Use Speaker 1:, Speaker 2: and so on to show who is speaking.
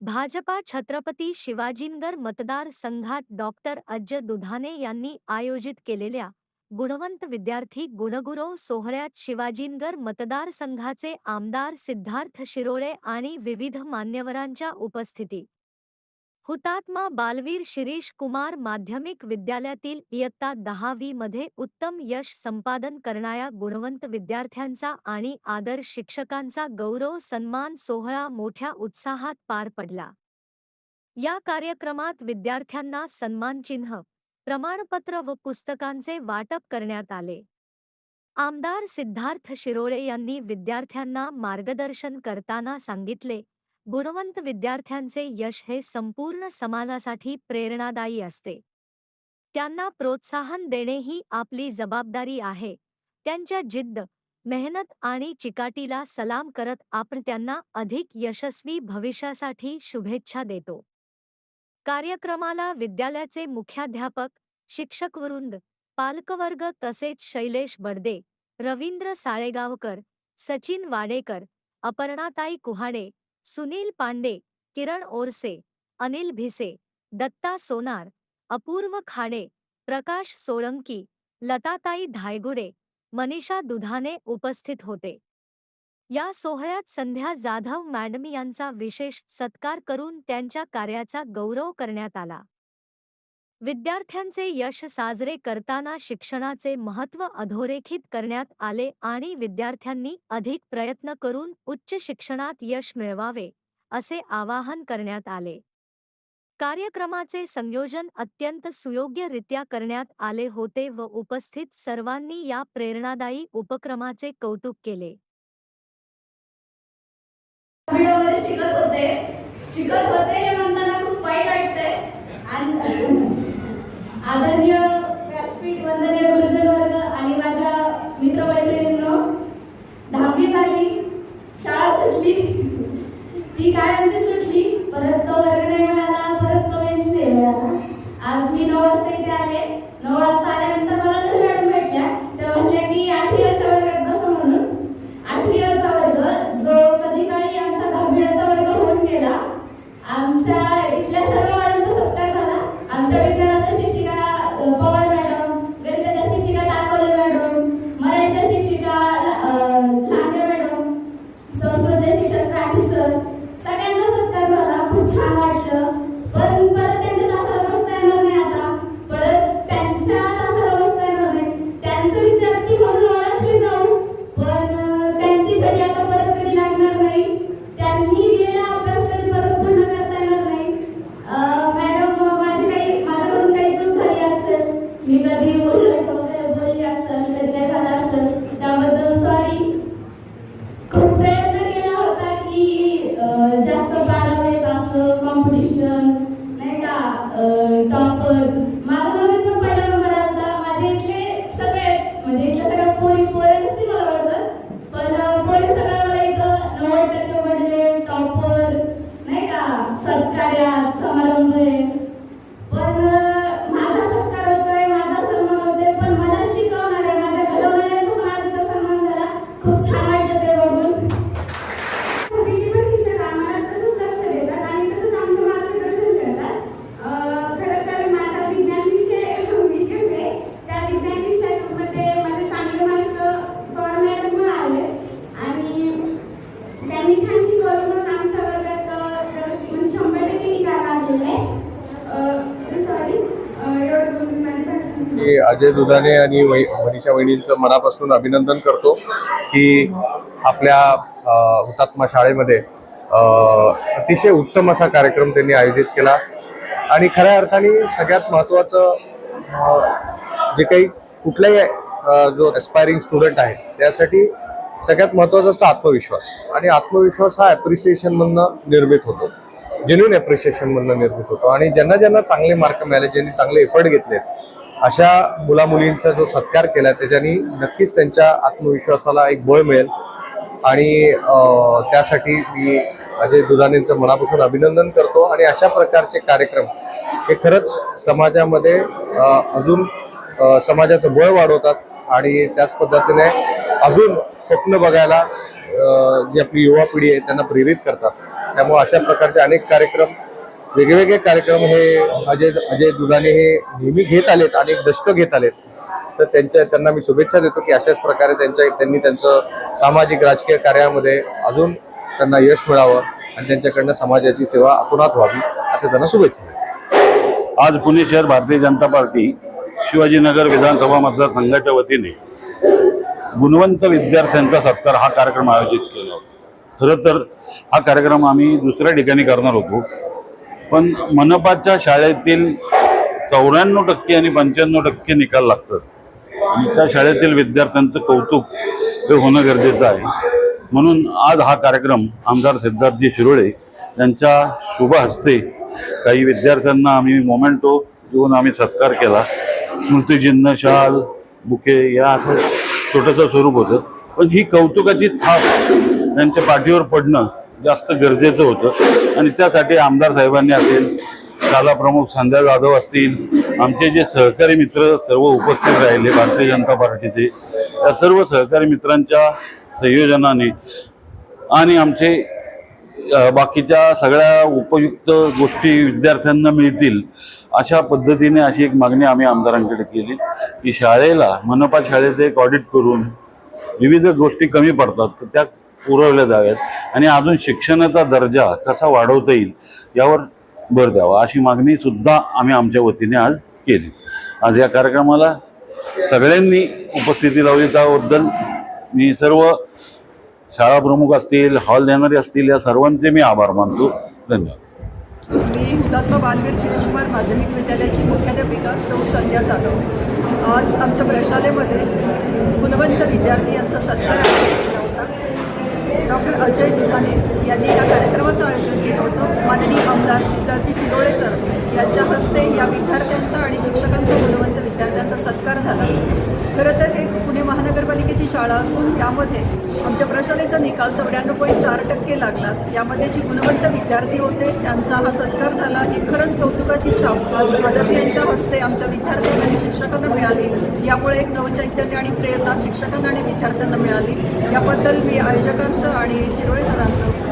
Speaker 1: भाजपा छत्रपती शिवाजीनगर मतदार संघात डॉक्टर अज्ज दुधाने यांनी आयोजित केलेल्या गुणवंत विद्यार्थी गुणगुरव सोहळ्यात शिवाजीनगर मतदारसंघाचे आमदार सिद्धार्थ शिरोळे आणि विविध मान्यवरांच्या उपस्थिती हुतात्मा बालवीर शिरीष कुमार माध्यमिक विद्यालयातील इयत्ता दहावी मध्ये उत्तम यश संपादन करणाऱ्या गुणवंत विद्यार्थ्यांचा आणि आदर्श शिक्षकांचा गौरव सन्मान सोहळा मोठ्या उत्साहात पार पडला. या कार्यक्रमात विद्यार्थ्यांना सन्मानचिन्ह प्रमाणपत्र व पुस्तकांचे वाटप करण्यात आले. आमदार सिद्धार्थ शिरोळे यांनी विद्यार्थ्यांना मार्गदर्शन करताना सांगितले गुणवंत विद्यार्थ्यांचे यश हे संपूर्ण समाजासाठी प्रेरणादायी असते. त्यांना प्रोत्साहन देणे ही आपली जबाबदारी आहे. त्यांच्या जिद्द मेहनत आणि चिकाटीला सलाम करत आपण त्यांना अधिक यशस्वी भविष्यासाठी शुभेच्छा देतो. कार्यक्रमाला विद्यालयाचे मुख्याध्यापक शिक्षकवृंद पालकवर्ग तसेच शैलेश बडदे रवींद्र साळेगावकर सचिन वाडेकर अपर्णाताई कुहाडे सुनील पांडे किरण ओरसे अनिल भिसे दत्ता सोनार अपूर्व खाडे प्रकाश सोळंकी लताताई धायगुडे मनीषा दुधाने उपस्थित होते. या सोहळ्यात संध्या जाधव मॅडम यांचा विशेष सत्कार करून त्यांच्या कार्याचा गौरव करण्यात आला. विद्यार्थ्यांचे यश साजरे करताना शिक्षणाचे महत्त्व अधोरेखित करण्यात आले आणि विद्यार्थ्यांनी अधिक प्रयत्न करून उच्च शिक्षणात यश मिळवावे असे आवाहन करण्यात आले. कार्यक्रमाचे संयोजन अत्यंत सुयोग्यरित्या करण्यात आले होते व उपस्थित सर्वांनी या प्रेरणादायी उपक्रमाचे कौतुक केले.
Speaker 2: शिकत होते. शिकत होते हे म्हणताना खूप वाईट वाटतंय. आणि आदरणीय व्यासपीठ वंदनीय गुरुजन वर्ग आणि माझ्या मित्रमैत्रिणींनो दहावी झाली शाळा सुटली. ती काय आमची सुटली? परत तो वर्ग नाही मिळाला परत तो बेंच नाही मिळाला. आज मी नऊ वाजता इथे आले. नऊ वाजता आल्यानंतर मला दोन मॅडम भेटल्या. त्या म्हटल्या की आठवीच्या वर्गात बसा म्हणून. आठवी याचा वर्ग जो कधी काळी आमचा दहावीचा वर्ग होऊन गेला. आमच्या इथल्या सर्व मॅडमचा सत्कार झाला. आमच्या मी
Speaker 3: अजय दुधाने आणि वै मनीषा वहिनींचं मनापासून अभिनंदन करतो की आपल्या हुतात्मा शाळेमध्ये अतिशय उत्तम असा कार्यक्रम त्यांनी आयोजित केला. आणि खऱ्या अर्थाने सगळ्यात महत्त्वाचं जे काही कुठलाही जो एस्पायरिंग स्टुडंट आहे त्यासाठी सगळ्यात महत्त्वाचं असतं आत्मविश्वास. आणि आत्मविश्वास हा ॲप्रिसिएशनमधनं निर्मित होतो. जेन्युन ॲप्रिसिएशनमधनं निर्मित होतो. आणि ज्यांना ज्यांना चांगले मार्क मिळाले ज्यांनी चांगले एफर्ट घेतलेत अशा मुलामुलींचा जो सत्कार केला त्याच्यानी नक्कीच त्यांच्या आत्मविश्वासाला एक बळ मिळेल. आणि त्यासाठी मी अजय दुधानेंचं मनापासून अभिनंदन करतो. आणि अशा प्रकारचे कार्यक्रम हे खरंच समाजामध्ये अजून समाजाचं बळ वाढवतात. आणि त्याच पद्धतीने अजून स्वप्न बघायला जी आपली युवा पिढी आहे त्यांना प्रेरित करतात. त्यामुळे अशा प्रकारचे अनेक कार्यक्रम वेगवेगळे कार्यक्रम हे अजय अजय दुधाने हे नेहमी घेत आलेत अनेक दशकं घेत आलेत. तर त्यांच्या त्यांना मी शुभेच्छा देतो की अशाच प्रकारे त्यांच्या त्यांनी त्यांचं सामाजिक राजकीय कार्यामध्ये अजून त्यांना यश मिळावं आणि त्यांच्याकडनं समाजाची सेवा अतोनात व्हावी असं त्यांना शुभेच्छा
Speaker 4: आज पुणे शहर भारतीय जनता पार्टी शिवाजीनगर विधानसभा मतदारसंघाच्या वतीने गुणवंत विद्यार्थ्यांचा सत्कार हा कार्यक्रम आयोजित केला होता. खरं तर हा कार्यक्रम आम्ही दुसऱ्या ठिकाणी करणार होतो. पण मनपाच्या शाळेतील चौऱ्याण्णव टक्के आणि पंच्याण्णव टक्के निकाल लागतात. आणि त्या शाळेतील विद्यार्थ्यांचं कौतुक हे होणं गरजेचं आहे. म्हणून आज हा कार्यक्रम आमदार सिद्धार्थजी शिरोळे यांच्या शुभ हस्ते काही विद्यार्थ्यांना आम्ही मोमेंटो देऊन आम्ही सत्कार केला. स्मृतिचिन्ह शाल बुके या असं छोटंसं स्वरूप होतं. पण ही कौतुकाची थाप त्यांच्या पाठीवर पडणं जास्त गरजेचं होतं. आणि त्यासाठी आमदार साहेबांनी असेल शाला प्रमुख संध्या जाधव असतील आमचे जे सहकारी मित्र सर्व उपस्थित राहिले भारतीय जनता पार्टीचे या सर्व सहकारी मित्रांच्या संयोजनाने आणि आमचे बाकीच्या सगळ्या उपयुक्त गोष्टी विद्यार्थ्यांना मिळतील अशा पद्धतीने अशी एक मागणी आम्ही आमदारांकडे केली की शाळेला मनपा शाळेचं एक ऑडिट करून विविध गोष्टी कमी पडतात तर त्या पुरवल्या जाव्यात. आणि अजून शिक्षणाचा दर्जा कसा वाढवता येईल यावर भर द्यावा अशी मागणी सुद्धा आम्ही आमच्या वतीने आज केली. आज या कार्यक्रमाला सगळ्यांनी उपस्थिती लावली. त्याबद्दल मी सर्व शाळा प्रमुख असतील हॉल देणारे असतील या सर्वांचे मी आभार मानतो. धन्यवाद.
Speaker 5: मी हुतात्मा बालवीर शिवकुमार माध्यमिक विद्यालयाची मुख्याध्यापिका सौ संध्या जाधव. आज आमच्या प्रशालेमध्ये गुणवंत विद्यार्थी यांचा सत्कार आहे. डॉक्टर अजय दुधाने यांनी या कार्यक्रमाचं आयोजन केलं होतं. माननीय आमदार सिद्धार्थी शिरोळे सर यांच्या हस्ते या विद्यार्थ्यांचा आणि शिक्षकांचा गुणवंत विद्यार्थ्यांचा सत्कार झाला. खरं तर हे पुणे महानगरपालिकेची शाळा असून यामध्ये आमच्या प्रशालेचा निकाल चौऱ्याण्णव पॉईंट चार टक्के लागला. यामध्ये जी गुणवंत विद्यार्थी होते त्यांचा हा सत्कार झाला. ही खरंच कौतुकाची छाप. आज आदर्श यांच्या हस्ते आमच्या विद्यार्थ्यांना आणि शिक्षकांना मिळाली. यामुळे एक नवचैतन्य आणि प्रेरणा शिक्षकांना आणि विद्यार्थ्यांना मिळाली. याबद्दल मी आयोजकांचं आणि चिरोळे सरांचं